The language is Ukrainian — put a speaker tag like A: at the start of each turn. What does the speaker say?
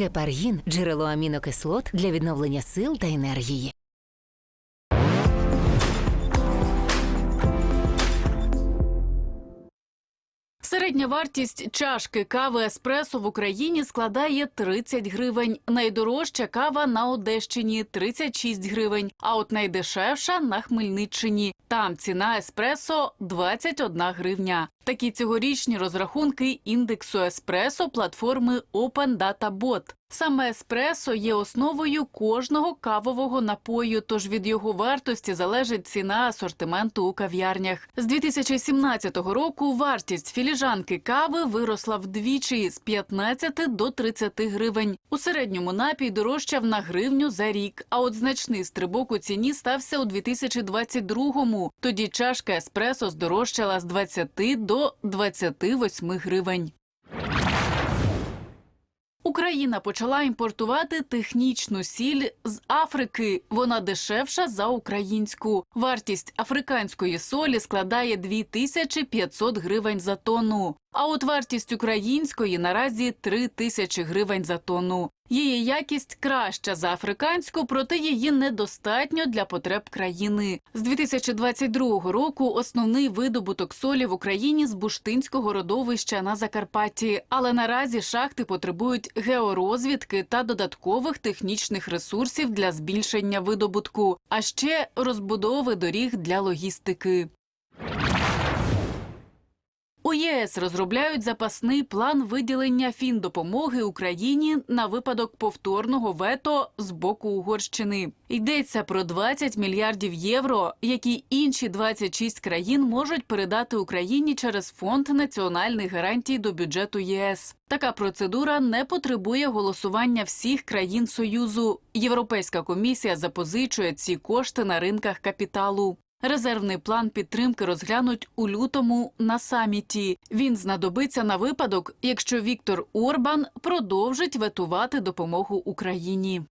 A: Гепаргін джерело амінокислот для відновлення сил та енергії.
B: Середня вартість чашки кави еспресо в Україні складає 30 гривень. Найдорожча кава на Одещині 36 гривень. А от найдешевша на Хмельниччині. Там ціна еспресо 21 гривня. Такі цьогорічні розрахунки індексу еспресо платформи Open Data Bot. Саме еспресо є основою кожного кавового напою, тож від його вартості залежить ціна асортименту у кав'ярнях. З 2017 року вартість філіжанки кави виросла вдвічі з 15 до 30 гривень. У середньому напій дорожчав на гривню за рік. А от значний стрибок у ціні стався у 2022-му. Тоді чашка еспресо здорожчала з 20 до 28 гривень. Україна почала імпортувати технічну сіль з Африки. Вона дешевша за українську. Вартість африканської солі складає 2500 гривень за тонну. А от вартість української наразі 3000 гривень за тонну. Її якість краща за африканську, проте її недостатньо для потреб країни. З 2022 року основний видобуток солі в Україні з буштинського родовища на Закарпатті. Але наразі шахти потребують георозвідки та додаткових технічних ресурсів для збільшення видобутку, а ще розбудови доріг для логістики. У ЄС розробляють запасний план виділення фіндопомоги Україні на випадок повторного вето з боку Угорщини. Йдеться про 20 мільярдів євро, які інші 26 країн можуть передати Україні через фонд національних гарантій до бюджету ЄС. Така процедура не потребує голосування всіх країн Союзу. Європейська комісія запозичує ці кошти на ринках капіталу. Резервний план підтримки розглянуть у лютому на саміті. Він знадобиться на випадок, якщо Віктор Орбан продовжить ветувати допомогу Україні.